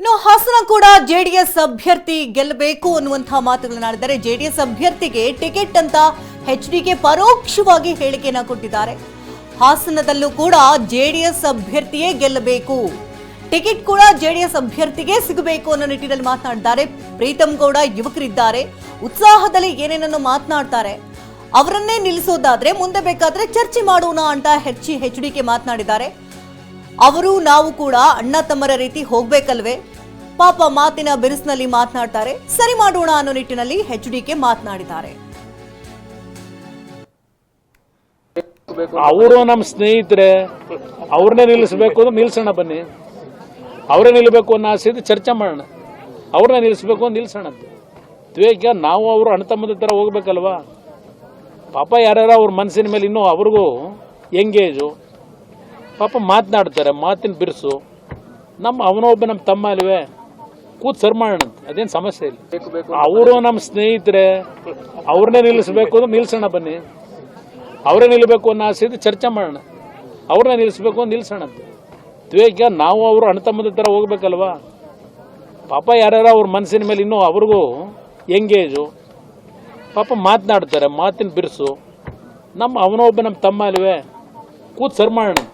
ಇನ್ನು ಹಾಸನ ಕೂಡ ಜೆಡಿಎಸ್ ಅಭ್ಯರ್ಥಿ ಗೆಲ್ಲಬೇಕು ಅನ್ನುವಂತಹ ಆಡಿದ್ದಾರೆ. ಜೆಡಿಎಸ್ ಅಭ್ಯರ್ಥಿಗೆ ಟಿಕೆಟ್ ಅಂತ ಎಚ್ ಡಿಗೆ ಪರೋಕ್ಷವಾಗಿ ಹೇಳಿಕೆಯನ್ನ ಕೊಟ್ಟಿದ್ದಾರೆ. ಹಾಸನದಲ್ಲೂ ಕೂಡ ಜೆಡಿಎಸ್ ಅಭ್ಯರ್ಥಿಯೇ ಗೆಲ್ಲಬೇಕು. ಟಿಕೆಟ್ ಕೂಡ ಜೆಡಿಎಸ್ ಅಭ್ಯರ್ಥಿಗೆ ಸಿಗಬೇಕು ಅನ್ನೋ ನಿಟ್ಟಿನಲ್ಲಿ ಮಾತನಾಡಿದ್ದಾರೆ. ಪ್ರೀತಮ್ ಗೌಡ ಯುವಕರಿದ್ದಾರೆ. ಉತ್ಸಾಹದಲ್ಲಿ ಏನೇನನ್ನು ಮಾತನಾಡ್ತಾರೆ ಅವರನ್ನೇ ನಿಲ್ಲಿಸೋದಾದ್ರೆ ಮುಂದೆ ಬೇಕಾದ್ರೆ ಚರ್ಚೆ ಮಾಡೋಣ ಅಂತ ಹೆಚ್ಚಿ ಎಚ್ ಡಿಕೆ ಮಾತನಾಡಿದ್ದಾರೆ. ಅವರು ನಾವು ಕೂಡ ಅಣ್ಣ ತಮ್ಮರ ರೀತಿ ಹೋಗ್ಬೇಕಲ್ವೇ? ಪಾಪ ಮಾತಿನ ಬಿರುಸಿನಲ್ಲಿ ಮಾತನಾಡ್ತಾರೆ. ಸರಿ ಮಾಡೋಣ ಅನ್ನೋ ನಿಟ್ಟಿನಲ್ಲಿ ಎಚ್ ಡಿಕೆ ಮಾತನಾಡಿದ್ದಾರೆ. ಅವರು ನಮ್ಮ ಸ್ನೇಹಿತರೆ, ಅವ್ರನ್ನೇ ನಿಲ್ಲಿಸಬೇಕು ಅಂದ್ರೆ ನಿಲ್ಸೋಣ ಬನ್ನಿ. ಅವರೇ ನಿಲ್ಲಬೇಕು ಅನ್ನೋ ಆಸೆ ಇದೆ ಚರ್ಚೆ ಮಾಡೋಣ. ಅವ್ರನ್ನೇ ನಿಲ್ಲಿಸಬೇಕು ಅಂತ ನಿಲ್ಸೋಣ ಅಂತ. ದ್ವೇಗ ನಾವು ಅವರು ಅಣ್ಣ ತಮ್ಮದ ಥರ ಹೋಗ್ಬೇಕಲ್ವಾ? ಪಾಪ ಯಾರ್ಯಾರ ಅವ್ರ ಮನಸ್ಸಿನ ಮೇಲೆ ಇನ್ನೂ ಅವ್ರಿಗೂ ಎಂಗೇಜು ಪಾಪ ಮಾತನಾಡ್ತಾರೆ ಮಾತಿನ ಬಿರುಸು. ನಮ್ಮ ಅವನೊಬ್ಬ ನಮ್ಮ ತಮ್ಮ ಅಲ್ವೇ? ಕೂತ್ ಸರ್ ಮಾಡೋಣ ಅಂತ. ಅದೇನು ಸಮಸ್ಯೆ ಇಲ್ಲ. ಅವರು ನಮ್ಮ ಸ್ನೇಹಿತರೆ ಅವ್ರನ್ನೇ ನಿಲ್ಲಿಸ್ಬೇಕು ಅಂದ್ರೆ ನಿಲ್ಸೋಣ ಬನ್ನಿ. ಅವರೇ ನಿಲ್ಲಬೇಕು ಅನ್ನೋ ಆಸೆ ಇದ್ದು ಚರ್ಚೆ ಮಾಡೋಣ. ಅವ್ರನ್ನೇ ನಿಲ್ಲಿಸ್ಬೇಕು ಅಂತ ನಿಲ್ಸೋಣ ಅಂತ. ದ್ವೇಗ ನಾವು ಅವರು ಅಣ್ಣ ತಮ್ಮದ ಥರ ಹೋಗ್ಬೇಕಲ್ವಾ? ಪಾಪ ಯಾರ್ಯಾರು ಅವ್ರ ಮನಸ್ಸಿನ ಮೇಲೆ ಇನ್ನೂ ಅವ್ರಿಗೂ ಎಂಗೇಜು ಪಾಪ ಮಾತನಾಡ್ತಾರೆ ಮಾತಿನ ಬಿರುಸು. ನಮ್ಮ ಅವನೊಬ್ಬ ನಮ್ಮ ತಮ್ಮ ಅಲ್ವೇ? ಕೂತ್ ಸರ್ ಮಾಡೋಣ